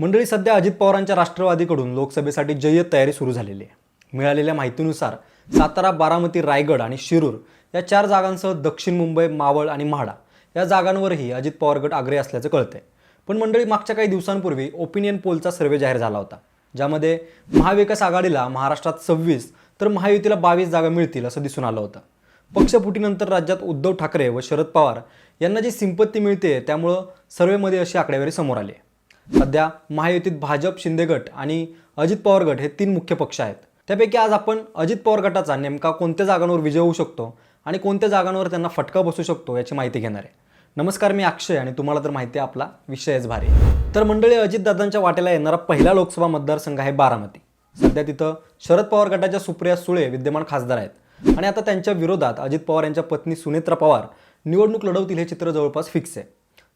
मंडळी सध्या अजित पवारांच्या राष्ट्रवादीकडून लोकसभेसाठी जय्यत तयारी सुरू झालेली आहे. मिळालेल्या माहितीनुसार सातारा बारामती रायगड आणि शिरूर या चार जागांसह दक्षिण मुंबई मावळ आणि म्हाडा या जागांवरही अजित पवार गट आग्रही असल्याचं कळतंय. पण मंडळी मागच्या काही दिवसांपूर्वी ओपिनियन पोलचा सर्वे जाहीर झाला होता ज्यामध्ये महाविकास आघाडीला महाराष्ट्रात सव्वीस तर महायुतीला बावीस जागा मिळतील असं दिसून आलं होतं. पक्षफुटीनंतर राज्यात उद्धव ठाकरे व शरद पवार यांना जी संपत्ती मिळते त्यामुळं सर्वेमध्ये अशी आकडेवारी समोर आली आहे. सध्या महायुतीत भाजप शिंदे गट आणि अजित पवार गट हे तीन मुख्य पक्ष आहेत. त्यापैकी आज आपण अजित पवार गटाचा नेमका कोणत्या जागांवर विजय होऊ शकतो आणि कोणत्या जागांवर त्यांना फटका बसू शकतो याची माहिती घेणार आहे. नमस्कार मी अक्षय आणि तुम्हाला तर माहिती आहे आपला विषयच भारी. तर मंडळी अजितदादांच्या वाटेला येणारा पहिला लोकसभा मतदारसंघ आहे बारामती. सध्या तिथं शरद पवार गटाच्या सुप्रिया सुळे विद्यमान खासदार आहेत. आणि आता त्यांच्या विरोधात अजित पवार यांच्या पत्नी सुनेत्रा पवार निवडणूक लढवतील हे चित्र जवळपास फिक्स आहे.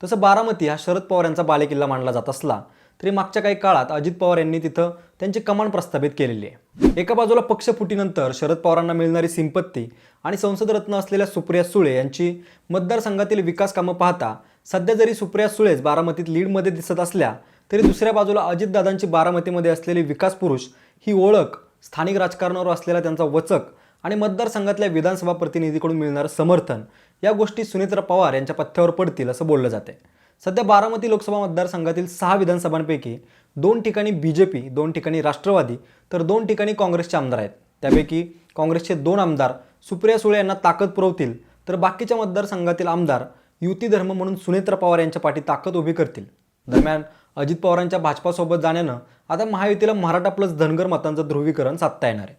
तसं बारामती हा शरद पवार यांचा बालेकिल्ला मानला जात असला तरी मागच्या काही काळात अजित पवार यांनी तिथं त्यांची कमान प्रस्थापित केलेली आहे. एका बाजूला पक्षफुटीनंतर शरद पवारांना मिळणारी संपत्ती आणि संसदरत्न असलेल्या सुप्रिया सुळे यांची मतदारसंघातील विकास कामं पाहता सध्या जरी सुप्रिया सुळेच बारामतीत लीडमध्ये दिसत असल्या तरी दुसऱ्या बाजूला अजितदादांची बारामतीमध्ये असलेली विकास पुरुष ही ओळख स्थानिक राजकारणावर असलेला त्यांचा वचक आणि मतदारसंघातल्या विधानसभा प्रतिनिधीकडून मिळणारं समर्थन या गोष्टी सुनेत्रा पवार यांच्या पथ्यावर पडतील असं बोललं जाते सध्या बारामती लोकसभा मतदारसंघातील सहा विधानसभांपैकी दोन ठिकाणी बी जे पी दोन ठिकाणी राष्ट्रवादी तर दोन ठिकाणी काँग्रेसचे आमदार आहेत. त्यापैकी काँग्रेसचे दोन आमदार सुप्रिया सुळे यांना ताकद पुरवतील तर बाकीच्या मतदारसंघातील आमदार युती धर्म म्हणून सुनेत्र पवार यांच्या पाठी ताकद उभी करतील. दरम्यान अजित पवारांच्या भाजपासोबत जाण्यानं आता महायुतीला मराठा प्लस धनगर मतांचं ध्रुवीकरण साधता येणार आहे.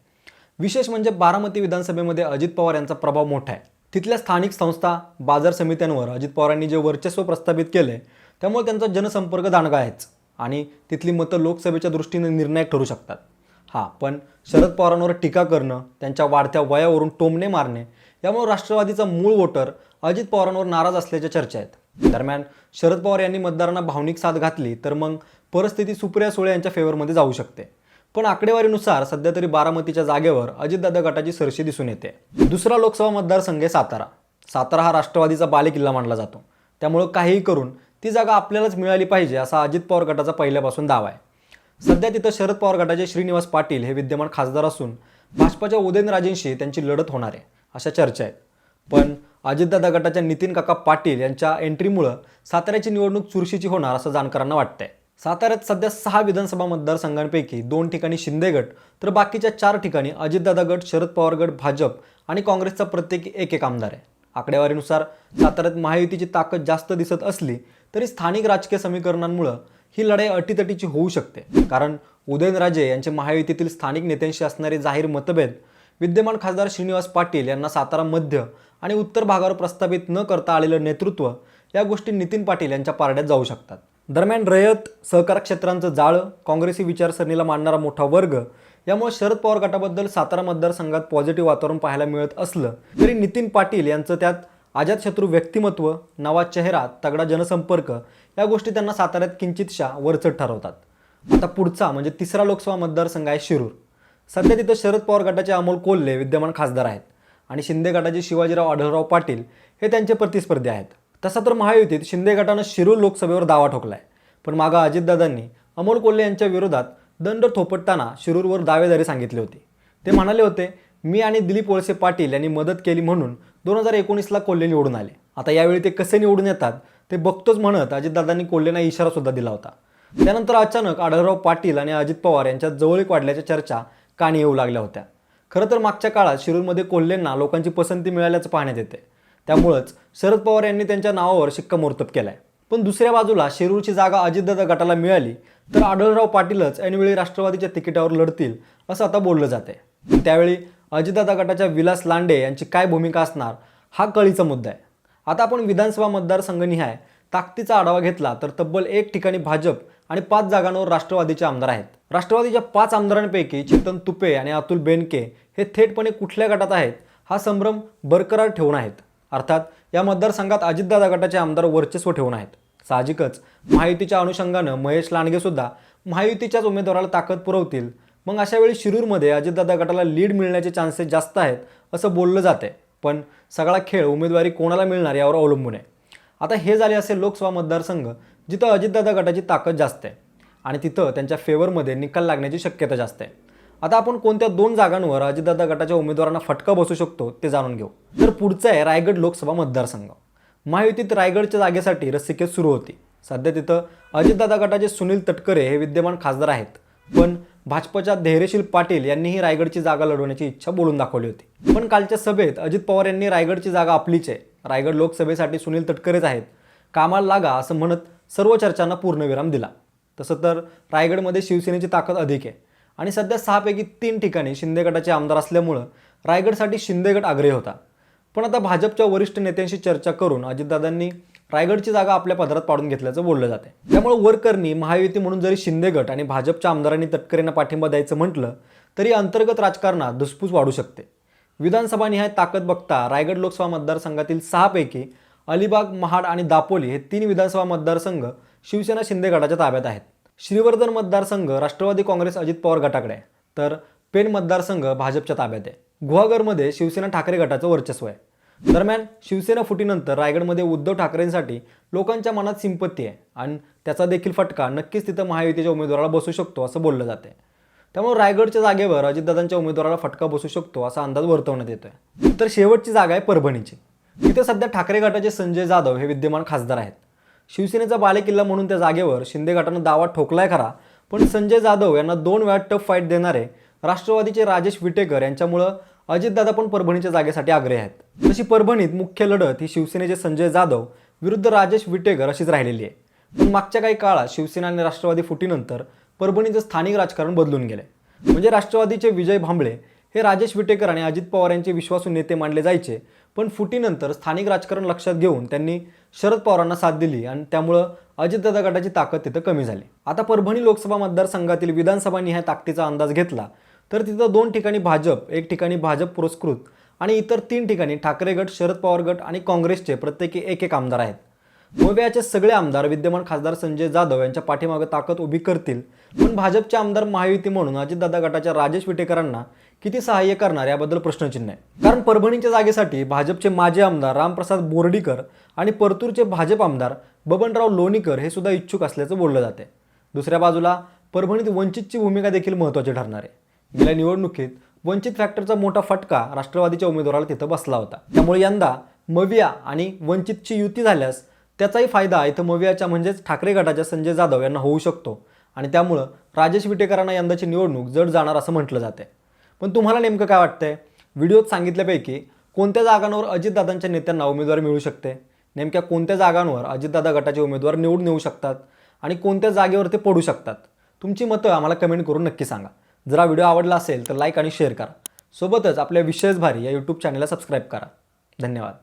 विशेष म्हणजे बारामती विधानसभेमध्ये अजित पवार यांचा प्रभाव मोठा आहे. तिथल्या स्थानिक संस्था बाजार समित्यांवर अजित पवारांनी जे वर्चस्व प्रस्थापित केले त्यामुळे त्यांचा जनसंपर्क दांडगा आहेच आणि तिथली मतं लोकसभेच्या दृष्टीने निर्णायक ठरू शकतात. हां पण शरद पवारांवर टीका करणं त्यांच्या वाढत्या वयावरून टोमणे मारणे यामुळे राष्ट्रवादीचा मूळ वोटर अजित पवारांवर नाराज असल्याच्या चर्चा आहेत. दरम्यान शरद पवार यांनी मतदारांना भावनिक साथ घातली तर मग परिस्थिती सुप्रिया सुळे यांच्या फेवरमध्ये जाऊ शकते. पण आकडेवारीनुसार सध्या तरी बारामतीच्या जागेवर अजितदादा गटाची सरशी दिसून येते. दुसरा लोकसभा मतदारसंघ आहे सातारा. सातारा हा राष्ट्रवादीचा बालेकिल्ला मानला जातो. त्यामुळं काहीही करून ती जागा आपल्यालाच मिळाली पाहिजे असा अजित पवार गटाचा पहिल्यापासून दावा आहे. सध्या तिथं शरद पवार गटाचे श्रीनिवास पाटील हे विद्यमान खासदार असून भाजपाच्या उदयनराजेंशी त्यांची लढत होणार आहे अशा चर्चा आहेत. पण अजितदादा गटाच्या नितीन काका पाटील यांच्या एंट्रीमुळं साताऱ्याची निवडणूक चुरशीची होणार असं जाणकारांना वाटतंय. साताऱ्यात सध्या सहा विधानसभा मतदारसंघांपैकी दोन ठिकाणी शिंदे गट तर बाकीच्या चार ठिकाणी अजितदादा गट शरद पवार गट भाजप आणि काँग्रेसचा प्रत्येकी एक एक आमदार आहे. आकडेवारीनुसार साताऱ्यात महायुतीची ताकद जास्त दिसत असली तरी स्थानिक राजकीय समीकरणांमुळं ही लढाई अटीतटीची होऊ शकते. कारण उदयनराजे यांचे महायुतीतील स्थानिक नेत्यांशी असणारे जाहीर मतभेद विद्यमान खासदार श्रीनिवास पाटील यांना सातारा मध्य आणि उत्तर भागावर प्रस्थापित न करता आलेलं नेतृत्व या गोष्टी नितीन पाटील यांच्या पारड्यात जाऊ शकतात. दरम्यान रयत सहकार क्षेत्रांचं जाळं काँग्रेसी विचारसरणीला मानणारा मोठा वर्ग यामुळे शरद पवार गटाबद्दल सातारा मतदारसंघात पॉझिटिव्ह वातावरण पाहायला मिळत असलं तरी नितीन पाटील यांचं त्यात अजातशत्रू व्यक्तिमत्व नवा चेहरा तगडा जनसंपर्क या गोष्टी त्यांना साताऱ्यात किंचितशा वरचढ ठरवतात. आता पुढचा म्हणजे तिसरा लोकसभा मतदारसंघ आहे शिरूर. सध्या तिथं शरद पवार गटाचे अमोल कोल्हे विद्यमान खासदार आहेत आणि शिंदे गटाचे शिवाजीराव आढळराव पाटील हे त्यांचे प्रतिस्पर्धी आहेत. तसा तर महायुतीत शिंदे गटानं शिरूर लोकसभेवर दावा ठोकलाय. पण मागं अजितदादांनी अमोल कोल्हे यांच्या विरोधात दंड थोपटताना शिरूरवर दावेदारी सांगितली होती. ते म्हणाले होते मी आणि दिलीप वळसे पाटील यांनी मदत केली म्हणून दोन हजार एकोणीसला कोल्हे निवडून आले. आता यावेळी ते कसे निवडून येतात ते बघतोच म्हणत अजितदादांनी कोल्हेंना इशारासुद्धा दिला होता. त्यानंतर अचानक आढळराव पाटील आणि अजित पवार यांच्यात जवळीक वाढल्याच्या चर्चा कानी येऊ लागल्या होत्या. खरं तर मागच्या काळात शिरूरमध्ये कोल्हेंना लोकांची पसंती मिळाल्याचं पाहण्यात येते. त्यामुळंच शरद पवार यांनी त्यांच्या नावावर शिक्कामोर्तब केलाय. पण दुसऱ्या बाजूला शिरूरची जागा अजितदादा गटाला मिळाली तर आढळराव पाटीलच ऐनवेळी राष्ट्रवादीच्या तिकिटावर लढतील असं आता बोललं जाते त्यावेळी अजितदादा गटाच्या विलास लांडे यांची काय भूमिका असणार हा कळीचा मुद्दा आहे. आता आपण विधानसभा मतदारसंघनिहाय ताकदीचा आढावा घेतला तर तब्बल एक ठिकाणी भाजप आणि पाच जागांवर राष्ट्रवादीचे आमदार आहेत. राष्ट्रवादीच्या पाच आमदारांपैकी चेतन तुपे आणि अतुल बेनके हे थेटपणे कुठल्या गटात आहेत हा संभ्रम बरकरार ठेवून आहेत. अर्थात या मतदारसंघात अजितदादा गटाचे आमदार वर्चस्व ठेवून आहेत. साहजिकच महायुतीच्या अनुषंगानं महेश लांडगेसुद्धा महायुतीच्याच उमेदवाराला ताकद पुरवतील. मग अशा वेळी शिरूरमध्ये अजितदादा गटाला लीड मिळण्याचे चान्सेस जास्त आहेत असं बोललं जाते पण सगळा खेळ उमेदवारी कोणाला मिळणार यावर अवलंबून आहे. आता हे झाले असे लोकसभा मतदारसंघ जिथं अजितदादा गटाची ताकद जास्त आहे. आणि तिथं त्यांच्या फेवरमध्ये निकाल लागण्याची शक्यता जास्त आहे. आता आपण कोणत्या दोन जागांवर अजितदादा गटाच्या उमेदवारांना फटका बसू शकतो ते जाणून घेऊ. तर पुढचं आहे रायगड लोकसभा मतदारसंघ. महायुतीत रायगडच्या जागेसाठी रस्सिकेत सुरू होती. सध्या तिथं अजितदादा गटाचे सुनील तटकरे हे विद्यमान खासदार आहेत. पण भाजपच्या धैर्यशील पाटील यांनीही रायगडची जागा लढवण्याची इच्छा बोलून दाखवली होती. पण कालच्या सभेत अजित पवार यांनी रायगडची जागा आपलीच आहे. रायगड लोकसभेसाठी सुनील तटकरेच आहेत. कामाला लागा असं म्हणत सर्व चर्चांना पूर्णविराम दिला. तसं तर रायगडमध्ये शिवसेनेची ताकद अधिक आहे. आणि सध्या सहापैकी तीन ठिकाणी शिंदे गटाचे आमदार असल्यामुळं रायगडसाठी शिंदे गट आग्रही होता. पण आता भाजपच्या वरिष्ठ नेत्यांशी चर्चा करून अजितदादांनी रायगडची जागा आपल्या पदरात पाडून घेतल्याचं बोललं जाते त्यामुळे वरकरणी महायुती म्हणून जरी शिंदे गट आणि भाजपच्या आमदारांनी तटकरेंना पाठिंबा द्यायचं म्हटलं तरी अंतर्गत राजकारणात धुसफूस वाढू शकते. विधानसभा निहाय ताकद बघता रायगड लोकसभा मतदारसंघातील सहापैकी अलिबाग महाड आणि दापोली हे तीन विधानसभा मतदारसंघ शिवसेना शिंदे गटाच्या ताब्यात आहेत. श्रीवर्धन मतदारसंघ राष्ट्रवादी काँग्रेस अजित पवार गटाकडे. आहे तर पेन मतदारसंघ भाजपच्या ताब्यात आहे. गुहागरमध्ये शिवसेना ठाकरे गटाचं वर्चस्व आहे. दरम्यान शिवसेना फुटीनंतर रायगडमध्ये उद्धव ठाकरेंसाठी लोकांच्या मनात सिंपत्ती आहे आणि त्याचा देखील फटका नक्कीच तिथं महायुतीच्या उमेदवाराला बसू शकतो असं बोललं जाते त्यामुळे रायगडच्या जागेवर अजितदादांच्या उमेदवाराला फटका बसू शकतो असा अंदाज वर्तवण्यात येतोय. तर शेवटची जागा आहे परभणीची. तिथे सध्या ठाकरे गटाचे संजय जाधव हे विद्यमान खासदार आहेत. शिवसेनेचा बालेकिल्ला म्हणून त्या जागेवर शिंदे गटानं दावा ठोकलाय खरा पण संजय जाधव यांना दोन वेळा टफ फाईट देणारे राष्ट्रवादीचे राजेश विटेकर यांच्यामुळं अजितदादा पण परभणीच्या जागेसाठी आग्रही आहेत. तशी परभणीत मुख्य लढत ही शिवसेनेचे संजय जाधव विरुद्ध राजेश विटेकर अशीच राहिलेली आहे. पण मागच्या काही काळात शिवसेना आणि राष्ट्रवादी फुटीनंतर परभणीचं स्थानिक राजकारण बदलून गेले म्हणजे राष्ट्रवादीचे विजय भांबळे हे राजेश विटेकर आणि अजित पवार यांचे विश्वासू नेते मानले जायचे पण फुटीनंतर स्थानिक राजकारण लक्षात घेऊन त्यांनी शरद पवारांना साथ दिली आणि त्यामुळं अजितदादा गटाची ताकद तिथं कमी झाली. आता परभणी लोकसभा मतदारसंघातील विधानसभांनी ह्या ताकदीचा अंदाज घेतला तर तिथं दोन ठिकाणी भाजप एक ठिकाणी भाजप पुरस्कृत आणि इतर तीन ठिकाणी ठाकरे गट शरद पवार गट आणि काँग्रेसचे प्रत्येकी एक एक आमदार आहेत. मोब्याचे सगळे आमदार विद्यमान खासदार संजय जाधव यांच्या पाठीमागे ताकद उभी करतील पण भाजपचे आमदार महायुती म्हणून अजितदादा गटाच्या राजेश विटेकरांना किती सहाय्य करणार याबद्दल प्रश्नचिन्ह आहे. कारण परभणीच्या जागेसाठी भाजपचे माजी आमदार रामप्रसाद बोर्डीकर आणि परतूरचे भाजप आमदार बबनराव लोणीकर हे सुद्धा इच्छुक असल्याचं बोललं जाते दुसऱ्या बाजूला परभणीत वंचितची भूमिका देखील महत्त्वाची ठरणार आहे. गेल्या निवडणुकीत वंचित फॅक्टरचा मोठा फटका राष्ट्रवादीच्या उमेदवाराला तिथं बसला होता. त्यामुळे यंदा मविया आणि वंचितची युती झाल्यास त्याचाही फायदा इथं मवियाच्या म्हणजेच ठाकरे गटाच्या संजय जाधव यांना होऊ शकतो. आणि त्यामुळं राजेश विटेकरांना यंदाची निवडणूक जड जाणार असं म्हटलं जाते पण तुम्हाला नेमकं काय वाटतंय? व्हिडिओत सांगितल्यापैकी कोणत्या जागांवर अजितदादांच्या नेत्यांना उमेदवारी मिळू शकते? नेमक्या कोणत्या जागांवर अजितदादा गटाचे उमेदवार निवडून येऊ शकतात? आणि कोणत्या जागेवर ते पडू शकतात? तुमची मतं आम्हाला कमेंट करून नक्की सांगा. जर हा व्हिडिओ आवडला असेल तर लाईक आणि शेअर करा. सोबतच आपल्या विशेष भारी या यूट्यूब चॅनलला सबस्क्राईब करा. धन्यवाद.